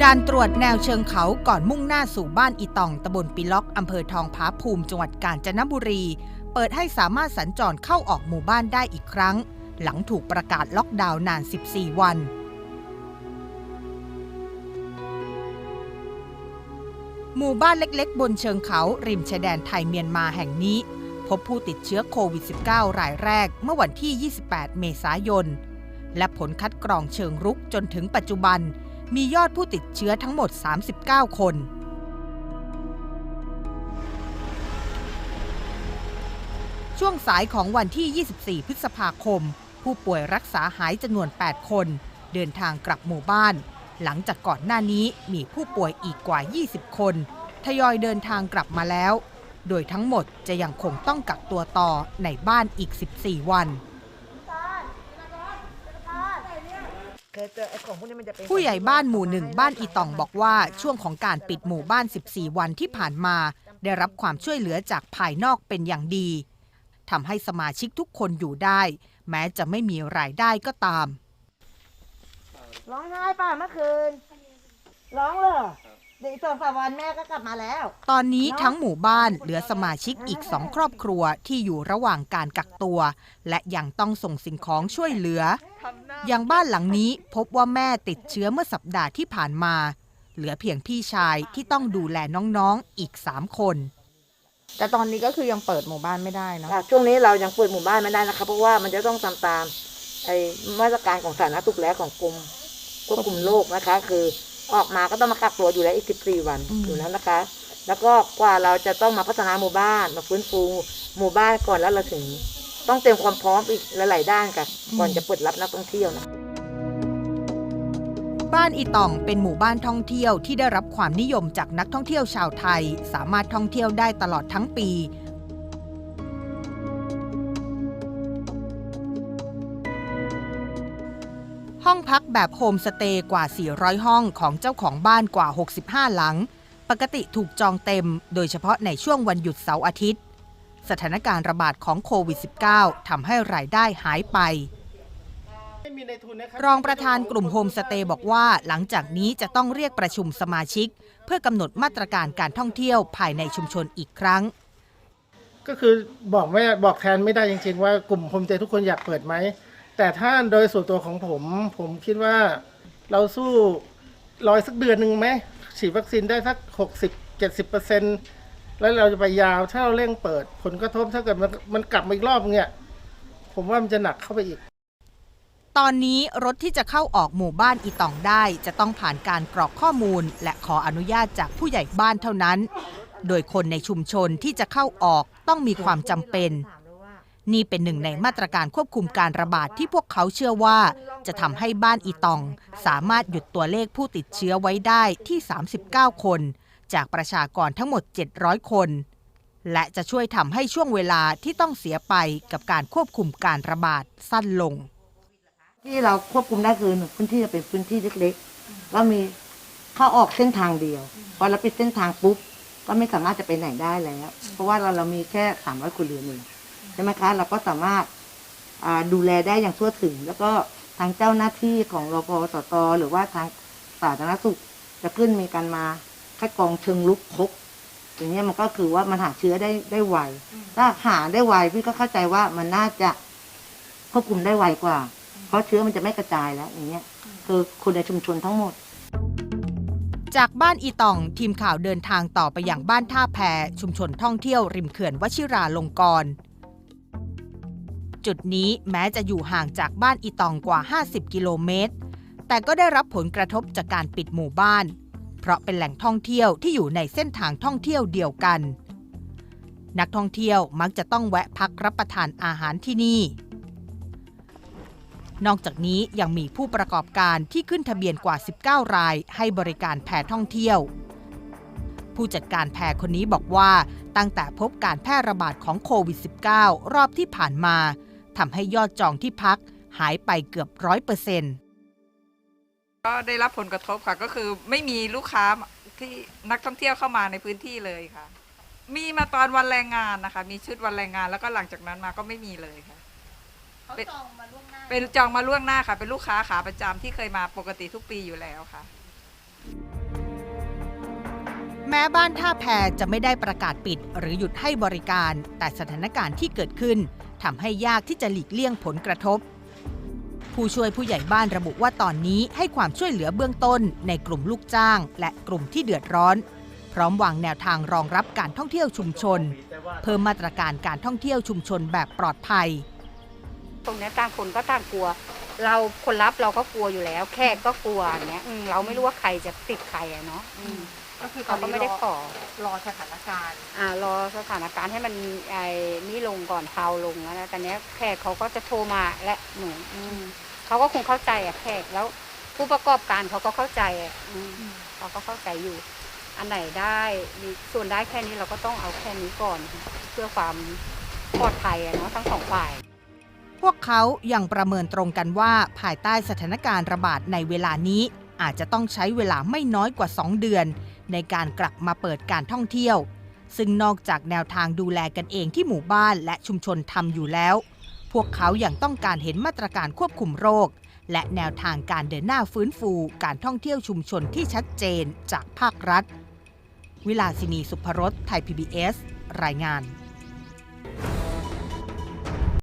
ด่านตรวจแนวเชิงเขาก่อนมุ่งหน้าสู่บ้านอีตองตำบลปิล็อกอำเภอทองผาภูมิจังหวัดกาญจนบุรี เปิดให้สามารถสัญจรเข้าออกหมู่บ้านได้อีกครั้ง หลังถูกประกาศล็อกดาวน์นาน 14 วัน หมู่บ้านเล็กๆ บนเชิงเขาริมชายแดนไทยเมียนมาแห่งนี้ พบผู้ติดเชื้อโควิด -19 รายแรกเมื่อวันที่ 28 เมษายน และผลคัดกรองเชิงรุกจนถึงปัจจุบัน มียอดผู้ติดเชื้อทั้งหมด 39 คน ช่วงสายของวันที่ 24 พฤษภาคม ผู้ป่วยรักษาหายจำนวน 8 คน เดินทางกลับหมู่บ้าน หลังจากก่อนหน้านี้มีผู้ป่วยอีกกว่า 20 คน ทยอยเดินทางกลับมาแล้ว โดยทั้งหมดจะยังคงต้องกักตัวต่อในบ้านอีก 14 วัน เคยเจอไอ้ของพวกนี้มันจะเป็น ผู้ใหญ่บ้านหมู่หนึ่งบ้านอีตองบอกว่าช่วงของการปิดหมู่บ้าน 14 วันที่ผ่านมา ได้รับความช่วยเหลือจากภายนอกเป็นอย่างดีทำให้สมาชิกทุกคนอยู่ได้ แม้จะไม่มีรายได้ก็ตาม ร้องไห้ป่ะเมื่อคืน ร้องเลยเดี๋ยวอีกสองสามวันแม่ก็กลับมาแล้ว ตอนนี้ทั้งหมู่บ้านเหลือสมาชิกอีกสองครอบครัวที่อยู่ระหว่างการกักตัว และยังต้องส่งสิ่งของช่วยเหลือ อย่างบ้านหลังนี้พบว่าแม่ติดเชื้อเมื่อสัปดาห์ที่ผ่านมา เหลือเพียงพี่ชายที่ต้องดูแลน้องๆอีกสามคน แต่ตอนนี้ก็คือยังเปิดหมู่บ้านไม่ได้เนอะอะช่วงนี้เรายังเปิดหมู่บ้านไม่ได้นะคะ เพราะว่ามันจะต้องทำตามไอ้มาตรการของสาธารณสุขและของกรมควบคุมโรคนะคะ คือออกมาก็ต้องมากักตัวอยู่แล้วอีก 14 วันอยู่แล้วนะคะ แล้วก็กว่าเราจะต้องมาพัฒนาหมู่บ้านมาฟื้นฟูหมู่บ้านก่อนแล้วเราถึง ต้องเตรียมความพร้อมอีกหลายๆด้านค่ะก่อนจะเปิดรับนักท่องเที่ยวนะบ้านอีตองเป็นหมู่บ้านท่องเที่ยวที่ได้รับความนิยมจากนักท่องเที่ยวชาวไทย สามารถท่องเที่ยวได้ตลอดทั้งปี ห้องพักแบบโฮมสเตย์กว่า 400 ห้องของเจ้าของบ้านกว่า 65 หลัง ปกติถูกจองเต็ม โดยเฉพาะในช่วงวันหยุดเสาร์อาทิตย์ สถานการณ์ระบาดของโควิด -19 ทำให้รายได้หายไป รองประธานกลุ่มโฮมสเตย์บอกว่า หลังจากนี้จะต้องเรียกประชุมสมาชิก เพื่อกำหนดมาตรการการท่องเที่ยวภายในชุมชนอีกครั้ง ก็คือบอกไม่บอกแทนไม่ได้จริงๆว่ากลุ่มโฮมสเตย์ทุกคนอยากเปิดไหม แต่ถ้าโดยส่วนตัวของผม ผมคิดว่าเราสู้รอยสักเดือนหนึ่งไหมฉีดวัคซีนได้สัก 60 70เปอร์เซ็น แล้วเราจะไปยาวถ้าเราเร่งเปิด ผลกระทบถ้าเกิดมันมันกลับมาอีกรอบเนี่ย ผมว่ามันจะหนักเข้าไปอีก ตอนนี้รถที่จะเข้าออกหมู่บ้านอีตองได้ จะต้องผ่านการกรอกข้อมูล และขออนุญาตจากผู้ใหญ่บ้านเท่านั้น โดยคนในชุมชนที่จะเข้าออกต้องมีความจำเป็น นี่เป็นหนึ่งในมาตรการควบคุมการระบาดที่พวกเขาเชื่อว่า จะทำให้บ้านอีตอง สามารถหยุดตัวเลขผู้ติดเชื้อไว้ได้ที่ 39 คน จากประชากรทั้งหมด 700 คน และจะช่วยทำให้ช่วงเวลาที่ต้องเสียไปกับการควบคุมการระบาดสั้นลง ที่เราควบคุมได้คือพื้นที่จะเป็นพื้นที่เล็กๆ แล้วมีเข้าออกเส้นทางเดียว พอเราปิดเส้นทางปุ๊บก็ไม่สามารถจะไปไหนได้แล้ว เพราะว่าเราเรามีแค่สามร้อยครัวเรือนเองใช่ไหมคะ เราก็สามารถดูแลได้อย่างทั่วถึง แล้วก็ทางเจ้าหน้าที่ของรพสตหรือว่าทางสาธารณสุขจะขึ้นมีการมา คัดกรองเชิงลุกครบอย่างเงี้ยมันก็คือว่ามันหาเชื้อได้ได้ไวถ้าหาได้ไวพี่ก็เข้าใจว่ามันน่าจะควบคุมได้ไวกว่า เพราะเชื้อมันจะไม่กระจายแล้วอย่างเงี้ยคือคนในชุมชนทั้งหมด จากบ้านอีตองทีมข่าวเดินทางต่อไปอย่างบ้านท่าแพชุมชนท่องเที่ยวริมเขื่อนวชิราลงกรณ์จุดนี้แม้จะอยู่ห่างจากบ้านอีตองกว่า 50 กิโลเมตร แต่ก็ได้รับผลกระทบจากการปิดหมู่บ้าน เพราะเป็นแหล่งท่องเที่ยวที่อยู่ในเส้นทางท่องเที่ยวเดียวกัน นักท่องเที่ยวมักจะต้องแวะพักรับประทานอาหารที่นี่ นอกจากนี้ยังมีผู้ประกอบการที่ขึ้นทะเบียนกว่า 19 ราย ให้บริการแพท่องเที่ยว ผู้จัดการแพคนนี้บอกว่าตั้งแต่พบการแพร่ระบาดของโควิด -19 รอบที่ผ่านมาทำให้ยอดจองที่พักหายไปเกือบร้อยเปอร์เซ็นต์ ก็ได้รับผลกระทบค่ะ ก็คือไม่มีลูกค้าที่นักท่องเที่ยวเข้ามาในพื้นที่เลยค่ะ มีมาตอนวันแรงงานนะคะ มีชุดวันแรงงานแล้วก็หลังจากนั้นมาก็ไม่มีเลยค่ะ เขาจองมาล่วงหน้า เป็นจองมาล่วงหน้าค่ะ เป็นลูกค้าขาประจำที่เคยมาปกติทุกปีอยู่แล้วค่ะ แม้บ้านท่าแพจะไม่ได้ประกาศปิดหรือหยุดให้บริการ แต่สถานการณ์ที่เกิดขึ้นทำให้ยากที่จะหลีกเลี่ยงผลกระทบ ผู้ช่วยผู้ใหญ่บ้านระบุว่าตอนนี้ให้ความช่วยเหลือเบื้องต้นในกลุ่มลูกจ้าง และกลุ่มที่เดือดร้อน พร้อมวางแนวทางรองรับการท่องเที่ยวชุมชน เพิ่มมาตรการการท่องเที่ยวชุมชนแบบปลอดภัย ตรงนี้ต่างคนก็ต่างกลัว เราคนรับเราก็กลัวอยู่แล้ว แขกก็กลัวอย่างเงี้ยเราไม่รู้ว่าใครจะติดใครอะเนาะ ก็คือตอเขานก็นี้ไม่ได้ขอรอสถานการณ์ อ่ารอสถานการณ์ให้มันไอ้นี่ลงก่อนเทาลงแล้วนะตอนเนี้ยแขกเขาก็จะโทรมาและหนูอืมเขาก็คงเข้าใจอะแขกแล้วผู้ประกอบการเขาก็เข้าใจอะอืมเขาก็เข้าใจอยู่ อันไหนได้มีส่วนได้แค่นี้เราก็ต้องเอาแค่นี้ก่อน เพื่อความปลอดภัยอะเนาะทั้งสองฝ่าย พวกเขายังประเมินตรงกันว่าภายใต้สถานการณ์ระบาดในเวลานี้ อาจจะต้องใช้เวลาไม่น้อยกว่า 2 เดือน ในการกลับมาเปิดการท่องเที่ยว ซึ่งนอกจากแนวทางดูแลกันเองที่หมู่บ้านและชุมชนทำอยู่แล้ว พวกเขาอยัางต้องการเห็นมาตรการควบคุมโรค และแนวทางการเดินหน้าฟื้นฟูการท่องเที่ยวชุมชนที่ชัดเจนจากภาครัฐ วิลาสินีสุภรสไทย PBS รายงาน